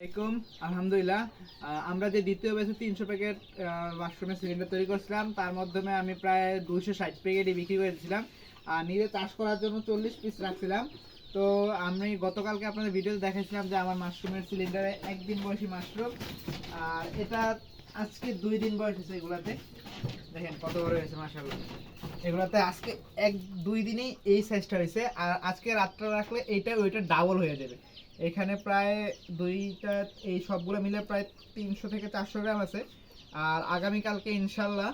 আসসালামাইকুম আলহামদুলিল্লাহ। আমরা যে দ্বিতীয় ব্যাচে তিনশো প্যাকেট মাশরুমের সিলিন্ডার তৈরি করছিলাম, তার মাধ্যমে আমি প্রায় দুইশো ষাট প্যাকেটই বিক্রি করে দিয়েছিলাম। আর নিজে চাষ করার জন্য চল্লিশ পিস রাখছিলাম। তো আমি গতকালকে আপনাদের ভিডিওতে দেখাইছিলাম যে আমার মাশরুমের সিলিন্ডারে একদিন বয়সী মাশরুম আর এটা আজকে দুই দিন বয়স হয়েছে এগুলাতে। দেখেন কত বড় হয়েছে, মাশাআল্লাহ। এগুলাতে আজকে এক, দুই দিনেই এই সাইজটা হয়েছে। আর আজকে রাতটা রাখলে এইটা, ওইটা ডাবল হয়ে যাবে। এখানে প্রায় দুইটা, এই সবগুলো মিলে প্রায় তিনশো থেকে চারশো গ্রাম আছে। আর আগামীকালকে ইনশাল্লাহ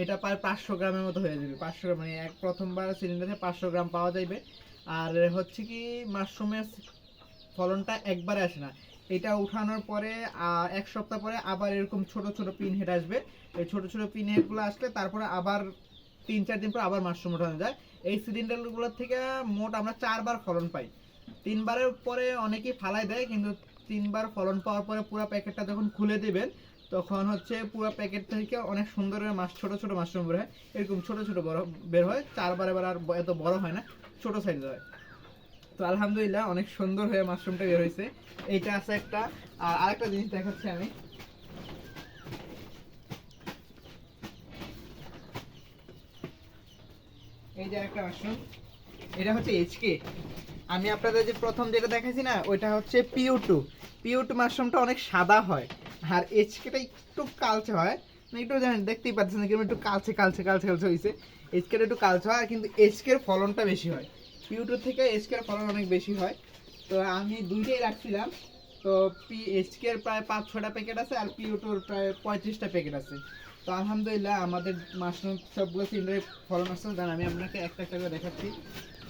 এটা প্রায় পাঁচশো গ্রামের মতো হয়ে যাবে। পাঁচশো গ্রাম মানে এক প্রথমবার সিলিন্ডারে পাঁচশো গ্রাম পাওয়া যাবে আর হচ্ছে কি, মাশরুমের ফলনটা একবারে আসে না। এটা উঠানোর পরে এক সপ্তাহ পরে আবার এরকম ছোট ছোট পিন হেড আসবে। এই ছোট ছোট পিন হেডগুলো আসলে তারপরে আবার তিন, চার দিন পর আবার মাশরুম ওঠানো যায়। এই সিলিন্ডারগুলোর থেকে মোট আমরা চারবার ফলন পাই। তিনবারের পরে অনেকেই ফালাই দেয়, কিন্তু তিনবার ফলন পাওয়ার পরে পুরো প্যাকেটটা যখন খুলে দিবেন, তখন হচ্ছে পুরো প্যাকেট থেকে অনেক সুন্দর মাছ, ছোট ছোট মাশরুম বের হয়। এরকম ছোট ছোট বড় বের হয়। চারবার এবার আর এত বড় হয় না, ছোট সাইজ হয়। তো আলহামদুলিল্লাহ অনেক সুন্দর হয়ে মাশরুমটা বের হয়েছে। এইটা আছে একটা, আর আরেকটা জিনিস দেখাচ্ছি আমি। এই যে একটা মাশরুম, এটা হচ্ছে এইচকে আমি আপনাদের যে প্রথম যেটা দেখাইছি না, ওইটা হচ্ছে পিউ টু পিউ টু মাশরুমটা অনেক সাদা হয়, আর এইচকেটা একটু কালচে হয়। মানে একটু জানেন, দেখতেই পাচ্ছেন কীরকম একটু কালচে কালচে কালচে কালচে হয়েছে এইচকেটা একটু কালচে হয় কিন্তু এইচকের ফলনটা বেশি হয়। পিউ টু থেকে এইচকের ফলন অনেক বেশি হয়। তো আমি দুইটাই রাখছিলাম। তো পি এইচকের প্রায় পাঁচ ছটা প্যাকেট আছে, আর পিউ টুর প্রায় পঁয়ত্রিশটা প্যাকেট আছে। তো আলহামদুলিল্লাহ আমাদের মাশরুম সবগুলো সিলিন্ডারে ফলন আসছে। আমি আপনাকে একটা একটা করে দেখাচ্ছি।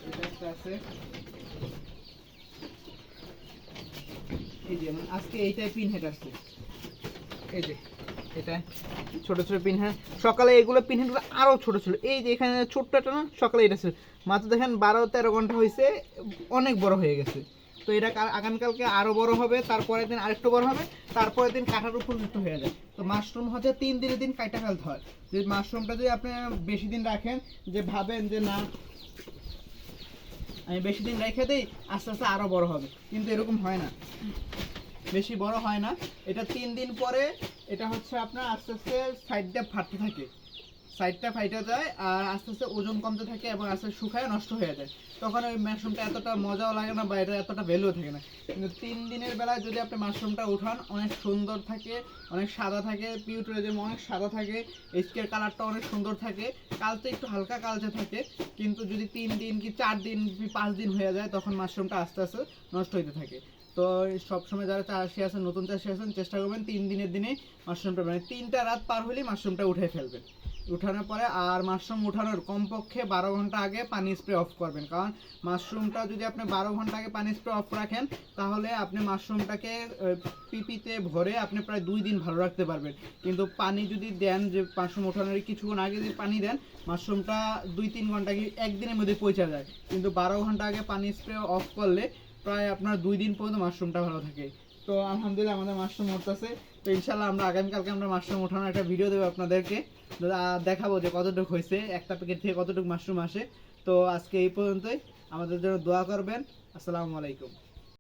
এটা আছে। এই মানে আজকে এইটাই পিন হেড এই যে এটা ছোট ছোট পিন সকালে এগুলো পিন আরও এই যে এখানে ছোট্ট একটা না, সকালে এটা ছিল। মাত্র দেখেন বারো তেরো ঘণ্টা হয়েছে, অনেক বড় হয়ে গেছে। তো এটা আরও বড় হবে, তারপরের দিন আরেকটু বড় হবে, তারপরের দিন কাটার উপযুক্ত হয়ে যায়। তো মাশরুম হচ্ছে তিন দিনের দিন কাটা ফেলতে হয়। যে মাশরুমটা যদি আপনি বেশি দিন রাখেন, যে ভাবেন যে না, আমি বেশি দিন রেখে দিই, আস্তে আস্তে আরও বড় হবে। কিন্তু এরকম হয় না। বেশি বড় হয় না। এটা তিন দিন পরে এটা হচ্ছে আপনার আস্তে আস্তে সাইডটা ফাটতে থাকে। সাইডটা ফাইটে যায় আর আস্তে আস্তে ওজন কমতে থাকে এবং আস্তে শুকায়, নষ্ট হয়ে যায়। তখন ওই মাশরুমটা এতটা মজাও লাগে না বা এটা এতটা ভ্যালুও থাকে না। কিন্তু তিন দিনের বেলায় যদি আপনি মাশরুমটা উঠান, অনেক সুন্দর থাকে, অনেক সাদা থাকে পিউটরে যেমন অনেক সাদা থাকে এসকের কালারটা অনেক সুন্দর থাকে, কালচে একটু হালকা কালচে থাকে, কিন্তু যদি তিন দিন কি চার দিন কি পাঁচ দিন হয়ে যায়, তখন মাশরুমটা আস্তে আস্তে নষ্ট হতে থাকে। তো সবসময় যারা চাষি আছেন, নতুন চাষি আছেন, চেষ্টা করবেন তিন দিনের দিনে মাশরুমটা মানে তিনটা রাত পার হলেই মাশরুমটা উঠে ফেলবেন। উঠানোর পরে আর মাশরুম উঠানোর কমপক্ষে বারো ঘণ্টা আগে পানি স্প্রে অফ করবেন। কারণ মাশরুমটা যদি আপনি বারো ঘণ্টা আগে পানি স্প্রে অফ রাখেন, তাহলে আপনি মাশরুমটাকে পিপিতে ভরে আপনি প্রায় দুই দিন ভালো রাখতে পারবেন। কিন্তু পানি যদি দেন, যে মাশরুম ওঠানোর কিছুক্ষণ আগে যদি পানি দেন মাশরুমটা দুই তিন ঘণ্টা কি একদিনের মধ্যে পৌঁছে যায়। কিন্তু বারো ঘণ্টা আগে পানি স্প্রে অফ করলে প্রায় আপনার দুই দিন পর্যন্ত মাশরুমটা ভালো থাকে। তো আলহামদুলিল্লাহ আমাদের মাশরুম উঠতেছে। তো ইনশাল্লাহ আমরা আগামীকালকে আমরা মাশরুম ওঠানোর একটা ভিডিও দেবো আপনাদেরকে। দেখাবো যে কতটুকু হয়েছে, একটা প্যাকেট থেকে কতটুকু মাশরুম আসে। তো আজকে এই পর্যন্তই। আমাদের জন্য দোয়া করবেন। আসসালামু আলাইকুম।